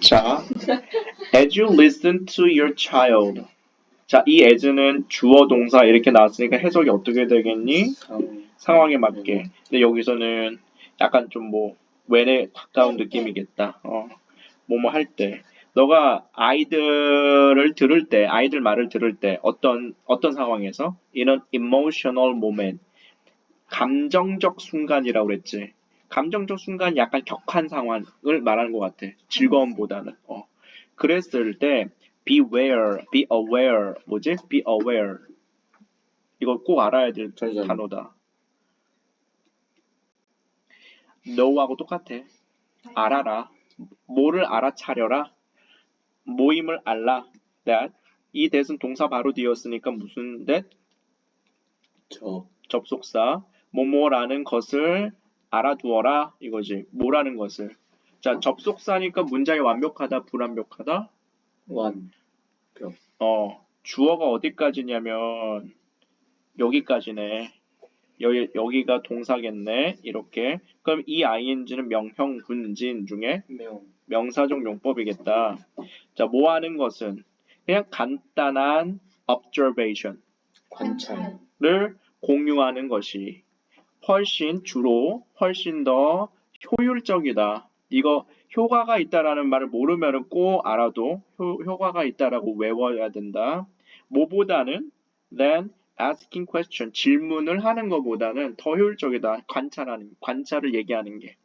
자, as you listen to your child. 자, 이 as는 주어 동사 이렇게 나왔으니까 해석이 어떻게 되겠니? 상, 상황에 맞게. 근데 여기서는 약간 좀 뭐 웬에 가까운 느낌이겠다. 어, 뭐뭐 할 때. 너가 아이들을 들을 때, 아이들 말을 들을 때 어떤 어떤 상황에서 이런 emotional moment, 감정적 순간이라고 그랬지. 감정적 순간 약간 격한 상황을 말하는 것 같아. 즐거움보다는. 어. 그랬을 때 beware, be aware, 뭐지? be aware. 이거 꼭 알아야 될 잠시만요. 단어다. know하고 똑같아. 알아라. 뭐를 알아차려라. 모임을 알라. that. 이 that은 동사 바로 뒤였으니까 무슨 that? 저, 접속사. 뭐뭐라는 것을 알아두어라. 이거지. 뭐라는 것을. 자, 접속사니까 문장이 완벽하다, 불완벽하다? 완, 어, 주어가 어디까지냐면 여기까지네. 여기, 여기가 동사겠네. 이렇게. 그럼 이 ing는 명형 군진 중에 명, 명사적 용법이겠다. 자, 뭐 하는 것은 그냥 간단한 observation. 관찰, 를 공유하는 것이 훨씬 주로 훨씬 더 효율적이다. 이거 효과가 있다라는 말을 모르면은 꼭 알아도 효, 효과가 있다라고 외워야 된다. 뭐보다는 than asking question 질문을 하는 것보다는 더 효율적이다. 관찰하는 관찰을 얘기하는 게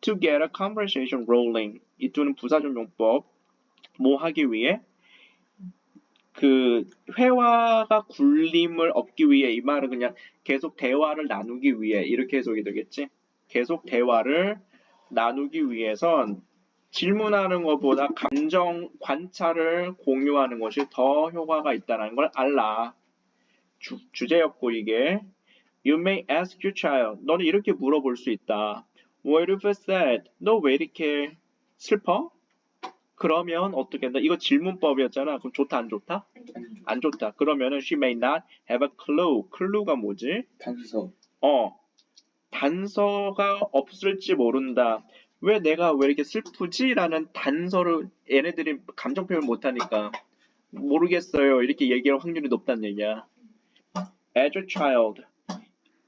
to get a conversation rolling 이 두는 부사적 용법 뭐 하기 위해 그 회화가 굴림을 얻기 위해 이 말은 그냥 계속 대화를 나누기 위해 이렇게 해석이 되겠지. 계속 대화를 나누기 위해선 질문하는 것보다 감정 관찰을 공유하는 것이 더 효과가 있다는 걸 알라. 주, 주제였고 이게 You may ask your child. 너는 이렇게 물어볼 수 있다. What if I said? 너 왜 이렇게 슬퍼? 그러면 어떻게 한다? 이거 질문법이었잖아. 그럼 좋다 안 좋다? 안 좋다. 그러면은 she may not have a clue. clue가 뭐지? 단서, 어. 단서가 없을지 모른다. 왜 내가 왜 이렇게 슬프지? 라는 단서를 얘네들이 감정 표현 못하니까 모르겠어요. 이렇게 얘기할 확률이 높다는 얘기야. as a child.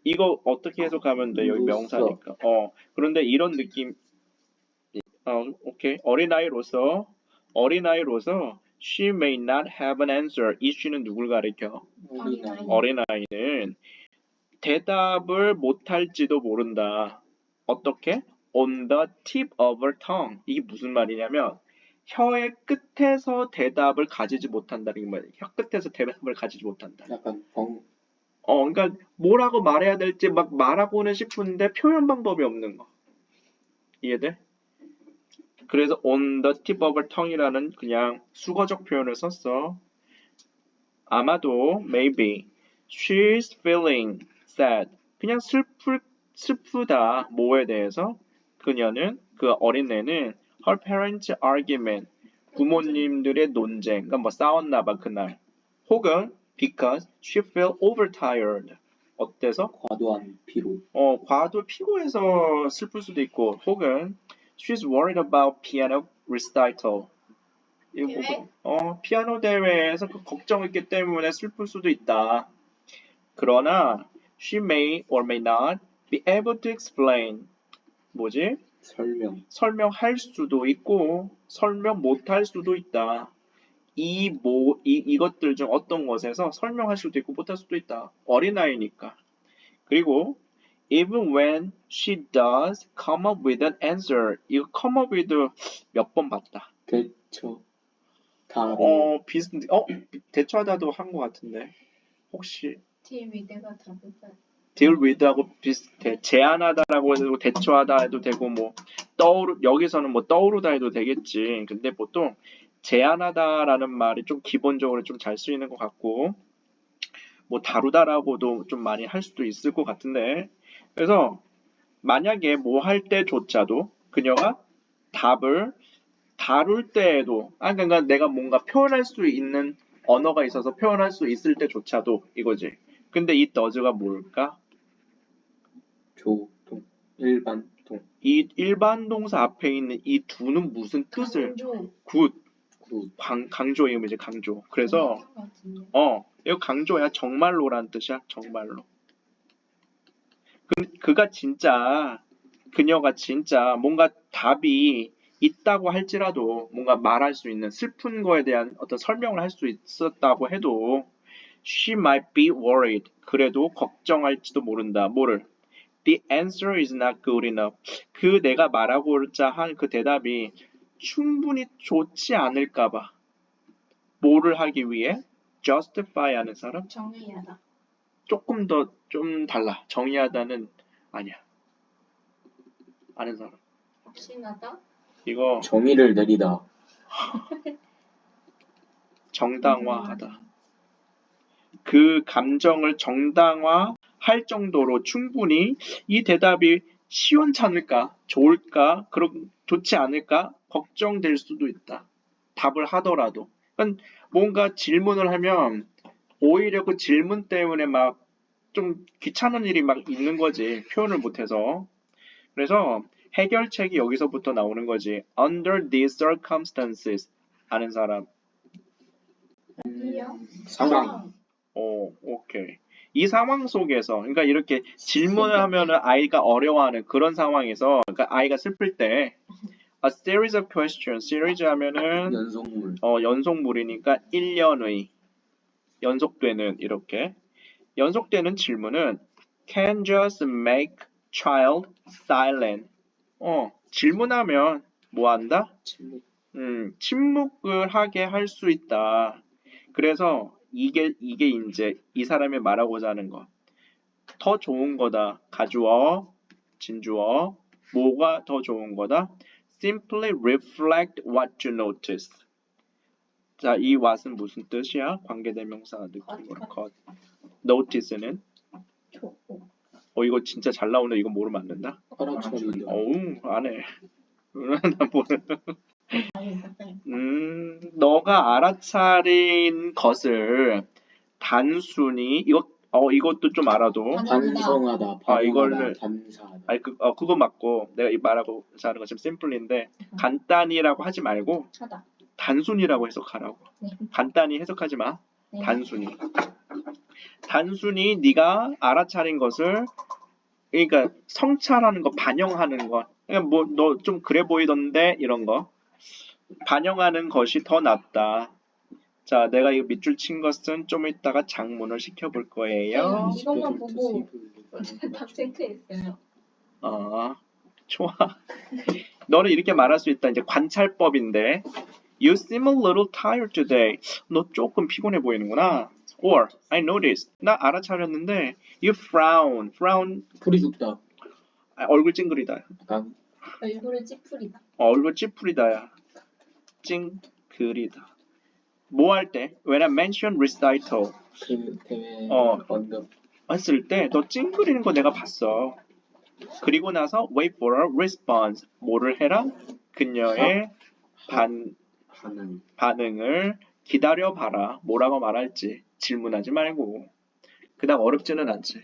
이거 어떻게 해석하면 돼? 여기 명사니까. 어. 그런데 이런 느낌. 어, 오케이. 어린아이로서 어린아이로서 she may not have an answer. 이 she는 누굴 가리켜? 어린아이, 어린아이는 대답을 못할지도 모른다. 어떻게? On the tip of her tongue. 이게 무슨 말이냐면 혀의 끝에서 대답을 가지지 못한다는 말이에요. 혀 끝에서 대답을 가지지 못한다. 약간 벙, 어, 그러니까 뭐라고 말해야 될지 막 말하고는 싶은데 표현 방법이 없는 거. 이해돼? 그래서 on the tip of her tongue이라는 그냥 수거적 표현을 썼어. 아마도 maybe she's feeling sad. 그냥 슬플 슬프다. 뭐에 대해서? 그녀는 그 어린애는 her parents argument 부모님들의 논쟁, 그러니까 뭐 싸웠나 봐 그날. 혹은 because she felt overtired. 어때서? 과도한 피로, 어, 과도 피곤해서 슬플 수도 있고, 혹은 she's worried about piano recital. 대회? 혹은, 어, 피아노 대회에서 그 걱정이 있기 때문에 슬플 수도 있다. 그러나 she may or may not be able to explain. 뭐지? 설명, 설명할 수도 있고 설명 못할 수도 있다. 이 뭐, 이, 이것들 중 어떤 것에서 설명할 수도 있고 못할 수도 있다. 어린아이니까. 그리고 even when she does come up with an answer. 이거 come up with 몇 번 봤다. 대처, 답, 어, 비슷, 어, 대처하다도 한 것 같은데. 혹시 팀 위대가 답을 deal with하고 비슷해. 제안하다라고 해도 대처하다 해도 되고 뭐 떠오르 여기서는 뭐 떠오르다 해도 되겠지. 근데 보통 제안하다라는 말이 좀 기본적으로 좀 잘 쓰이는 것 같고 뭐 다루다라고도 좀 많이 할 수도 있을 것 같은데 그래서 만약에 뭐 할 때조차도 그녀가 답을 다룰 때에도 아 그러니까 내가 뭔가 표현할 수 있는 언어가 있어서 표현할 수 있을 때조차도 이거지. 근데 이 does가 뭘까? 조, 동, 일반, 보통 이 일반 동사 앞에 있는 이 두는 무슨 뜻을 강조. 굿 굿 강, 강조예요 이제 강조. 그래서 같은데. 어 이거 강조야 정말로란 뜻이야 정말로. 그, 그가 진짜 그녀가 진짜 뭔가 답이 있다고 할지라도 뭔가 말할 수 있는 슬픈 거에 대한 어떤 설명을 할 수 있었다고 해도 she might be worried. 그래도 걱정할지도 모른다. 뭐를? The answer is not good enough. 그 내가 말하고자 한 그 대답이 충분히 좋지 않을까봐. 뭐를 하기 위해? justify 하는 사람? 정의하다. 조금 더 좀 달라. 정의하다는 아니야. 아는 사람. 확신하다. 이거 정의를 내리다. 정당화하다. 그 감정을 정당화할 정도로 충분히 이 대답이 시원찮을까 좋을까 그럼 좋지 않을까 걱정될 수도 있다. 답을 하더라도. 그러니까 뭔가 질문을 하면 오히려 그 질문 때문에 막 좀 귀찮은 일이 막 있는 거지. 표현을 못해서. 그래서 해결책이 여기서부터 나오는 거지. Under these circumstances 아는 사람. 상황. 어, 오케이. 이 상황 속에서, 그러니까 이렇게 질문을 하면은 아이가 어려워하는 그런 상황에서, 그러니까 아이가 슬플 때, a series of questions, series 하면은, 연속물. 어, 연속물이니까 1년의, 연속되는, 이렇게. 연속되는 질문은, can just make child silent. 어, 질문하면, 뭐 한다? 침묵 음, 침묵을 하게 할 수 있다. 그래서 이게 이게 이제 이 사람이 말하고자 하는 거. 더 좋은 거다. 가주어, 진주어. 뭐가 더 좋은 거다? Simply reflect what you notice. 자, 이 what은 무슨 뜻이야? 관계대명사 느낌 거라. 컷. notice는 조. 어 이거 진짜 잘 나오네. 이거 모르면 안 된다. 어우, 안 해. 나 모르. 알겠다. 음, 너가 알아차린 것을 단순히 이거 어 이것도 좀 알아도 반성하다 아, 이거를- 아니 그 어, 그거 맞고 내가 이 말하고 하는 거 지금 심플인데 간단히라고 하지 말고 하다. 단순히라고 해석하라고. 네. 간단히 해석하지 마. 네. 단순히. 단순히 네가 알아차린 것을 그러니까 성찰하는 거 반영하는 거. 그냥 뭐너 좀 그래 보이던데 이런 거. 반영하는 것이 더 낫다. 자, 내가 이거 밑줄 친 것은 좀 이따가 장문을 시켜볼 거예요. 네. 이것만 보고 다 체크했어요. 아, 좋아. 너는 이렇게 말할 수 있다. 이제 관찰법인데. You seem a little tired today. 너 조금 피곤해 보이는구나. Or, I noticed. 나 알아차렸는데, you frown. frown, 풀이 죽다 아, 얼굴 찡그리다. 약간 얼굴을 찌푸리다. 어, 얼굴 찌푸리다야. 찡그리다. 뭐 할 때? When I mention recital. 그 대회 어. 언급 했을 때 너 찡그리는 거 내가 봤어. 그리고 나서 wait for a response. 뭐를 해라? 그녀의 반, 하는 반응을 기다려 봐라. 뭐라고 말할지 질문하지 말고. 그다음 어렵지는 않지.